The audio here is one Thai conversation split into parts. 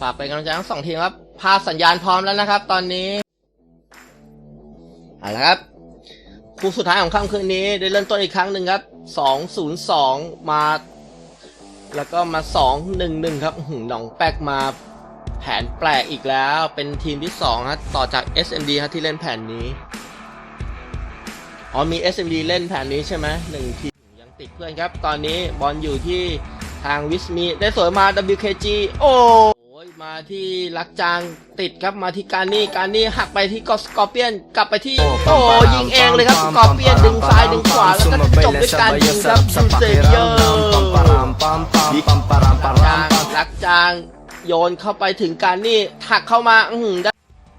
ฝากเป็นกำลังใจทั้งสองทีมครับ ภาพสัญญาณพร้อมแล้วนะครับ ตอนนี้เอาละครับคู่สุดท้ายของค่ำคืนนี้ได้เริ่มต้นอีกครั้งหนึ่งครับ 2-0-2 มา แล้วก็มา 2-1-1 ครับอื้อหือหนองแป๊กมาแผนแปลกอีกแล้ว เป็นทีมที่2ครับต่อจาก SMD ครับที่เล่นแผนนี้ อ๋อมี SMD เล่นแผนนี้ใช่ไหมหนึ่งทีมยังติดเพื่อนครับ ตอนนี้บอลอยู่ที่ทางวิสมีได้สวยมา WKG โอ้ ที่ลักจางติดครับมาที่การนี่การนี่หักไปที่กอสกอร์เปียนกลับไปที่โอ้ยิงเองเลยครับสกอร์เปียนดึงซ้ายดึงขวาแล้วก็จบด้วยการยิงครับยูเซเยอร์จางลักจางโยนเข้าไปถึงการนี่หักเข้ามาอื้อหือได้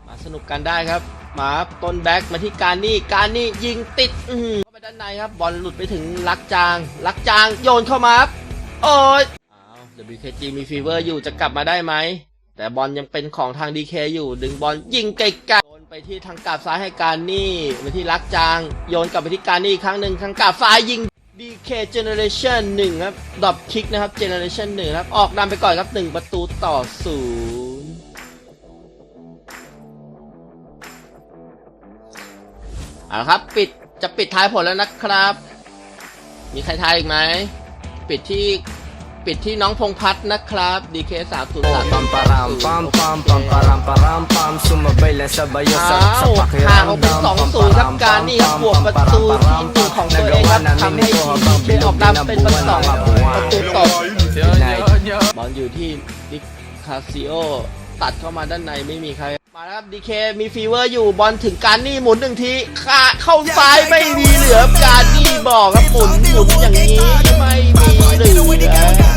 มาสนุกกันได้ครับมาต้นแบ็กมาที่การนี่การนี่ยิงติดอื้อหือเข้าไปด้านในครับบอลหลุดไปถึงลักจางลักจางโยนเข้ามาครับโอ้ยอ้าว WKG มีฟีเวอร์อยู่จะกลับมาได้ไหม แต่บอลยังเป็นของทาง DK อยู่ ดึงบอลยิงไกลๆโยนไปที่ทางกาบซ้ายให้การนี่มาที่ลักจาง โยนกลับไปที่การนี่อีกครั้งหนึ่งทางกาบซ้ายยิง DK Generation 1ครับดรอปคิกนะครับ Generation 1ครับออกนำไปก่อนครับ1ประตูต่อศูนย์เอาละครับปิดจะปิดท้ายผลแล้วนะครับ มีใครทายอีกไหม ปิดที่ ปิดที่น้องพงพัฒน์นะครับ DK 3 0 3 Pam param pam pam pam param param pam Sumabay lang sabay อ้า sa, ว sa ห่างออกเป็น pakiramdam สอง Pam ศูนย์ครับ param การ pam นี่ครับ pam บวกประ pam ตูที่ param หนึ่งของตัวเองครับทำให้ทีมทีออกนำเป็นประตูสองประตูต่อบอลอยู่ที่ดิคาซิโอตัดเข้ามาด้านในไม่มีใครมาแล้วครับดีเคมีฟีเวอร์อยู่บอลถึงการนี่หมุนหนึ่งทีขาเข้าซ้ายไม่มีเหลือการนี่บอกครับหมุนหมุนอย่างนี้ไม่มีเหลือสาม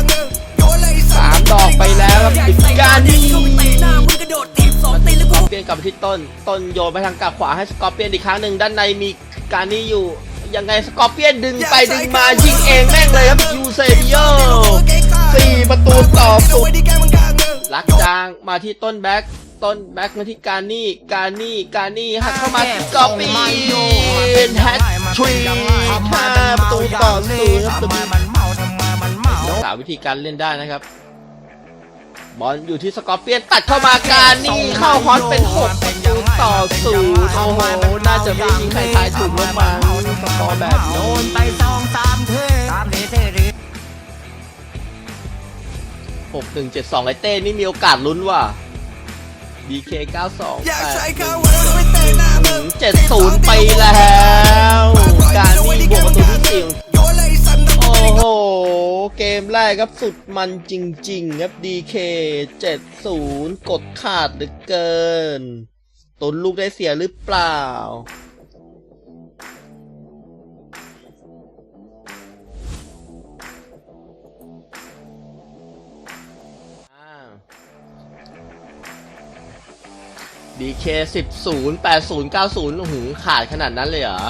ดอกไปแล้วครับติดการนี่สกอร์เปียนกลับไปที่ต้น ต้นโยนไปทางกลับขวาให้สกอร์เปียนอีกครั้งหนึ่งด้านในมีการนี่อยู่ยังไงสกอร์เปียนดึงไปดึงมายิงเองแม่งเลยครับยูเซเบียสี่ประตูต่อศูนย์ลักจางมาที่ต้นแบ็กต้นแบ็กมาที่การนี่การนี่การนี่หักเข้ามาที่กอปีนแฮตทรีห้าประตูต่อศูนย์ครับมันเมาทำไมมันเมาสาวิธีการเล่นได้นะครับ บอลอยู่ที่สกอร์เปียนตัดเข้ามาการนี่เข้าฮอตเป็นหกประตูต่อศูนย์โอ้โหน่าจะไม่มีใครทายถูกแล้วมั้งสกอร์แบบโดนี้นไปสองสามเทสามเทเทเทหกหนึ่งเจ็ดสองไอเต้นี่มีโอกาสลุ้นว่ะ BK 92อยากใช้คำว่าไม่เตะหน้ามึงเจ็ดศูนย์ไปแล้ว การนี่บวกประตู มแรกครับสุดมันจริง ๆ ครับ DK 70 กดขาดหลือเกินตนลูกได้เสียหรือเปล่า DK 10 80 90หือขาดขนาดนั้นเลยเหรอ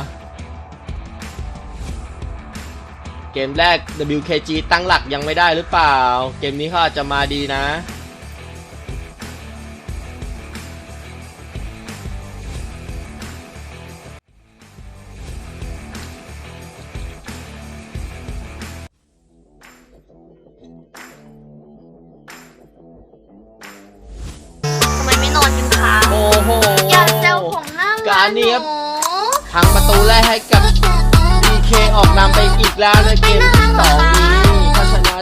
เกมแรก WKG ตั้งหลักยังไม่ได้หรือเปล่า เกมนี้เขาอาจจะมาดีนะ ทำไมไม่นอนกินข้าวโอ้โหอยากเซลผมหน้าการนี้ครับหนูทางประตูแรกให้กับ DK ออกนำไปอีกแล้วในเกมที่สองนี้ถ้าชนะ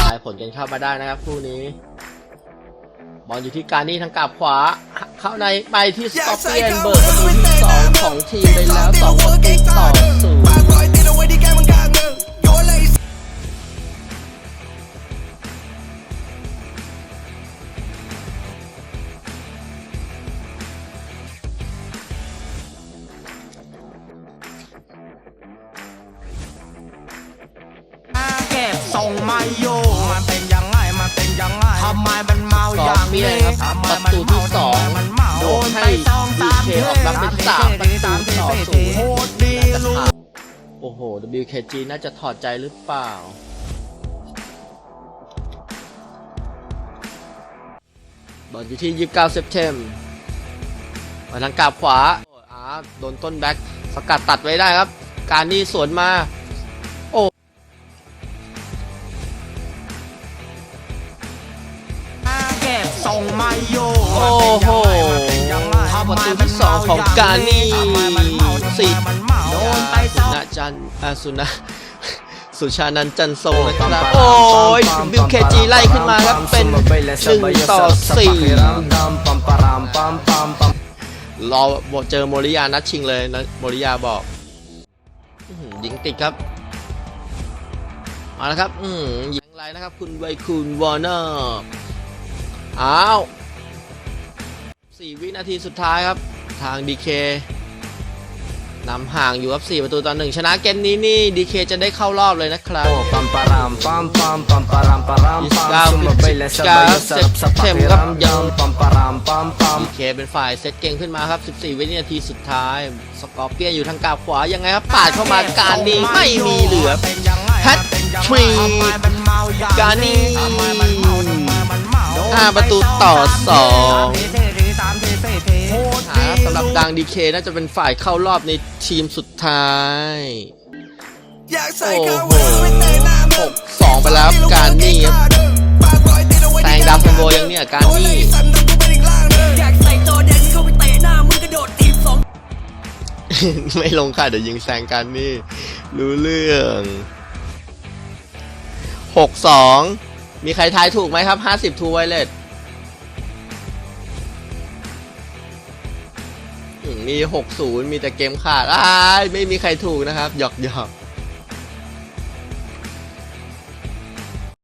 ทายผลกันเข้ามาได้นะครับคู่นี้ บอลอยู่ที่การนี่ทางกลับขวา เข้าในไปที่สกอปเปียนเบิร์กประตูที่สองของทีมไปแล้วสองประตูต่อศูนย์ ส่งมาโยมันเป็นยังไงมันเป็นยังไงทำไมมันเมาอย่างนี้เปียนครับทำไมประมันตูเมาที่สองโดนให้ไปสองสาม DK เทออกนำเป็นสามประตูสามเทต่อเทศูนย์โคตรดีลูกโอ้โห WKG น่าจะถอดใจหรือเปล่าบอลอยู่ที่ 29 เซปเทมมาทางกลับขวาอาโดนต้นแบ็คสกัดตัดไว้ได้ครับ การนี่สวนมา ประตูที่สองของการนี่สี่โดนไปสุสองนัจันทร์อ่าสุนะสุชานันท์จันทร์ทรงนะครับ โอ้ยบิวเคจีไล่ขึ้นมาครับเป็นหนึ่งต่อสี่รอเจอโมริยานัดชิงเลยนะโมริยาบอกอื้อหือยิงติดครับมาแล้วครับ อืมยิงไรนะครับ คุณไวคูนวอร์เนอร์อ้าว 4 วินาทีสุดท้ายครับ ทางดีเคนำห่างอยู่ครับ4ประตูต่อหนึ่งชนะเกมนี้นี่ดีเคจะได้เข้ารอบเลยนะครับปัมปารามปัมปัมปัมปารามปารามปัมซุมเบลสกาเซตเข้มครับยังปัมปารามปัมปัมดีเคเป็นฝ่ายเซตเก่งขึ้นมาครับ 14 วินาทีสุดท้าย สกอร์เปียนอยู่ทางกาขวายังไงครับปาดเข้ามาการนี้ไม่มีเหลือแพททรีการนี้5ประตูต่อ 2 ครับสำหรับดังดีเคน่าจะเป็นฝ่ายเข้ารอบในทีมสุดท้าย โอ้โหหกสองไปแล้วการนี่แซงดาวคอนโบยังเนี่ยการนี่ไม่ลงค่ะเดี๋ยวยิงแซงการนี่ รู้เรื่องหกสองมีใครทายถูกไหมครับห้าสิบทูไวเลต มีหกศูนย์มีแต่เกมขาดอ้ายไม่มีใครถูกนะครับ หยอกหยอก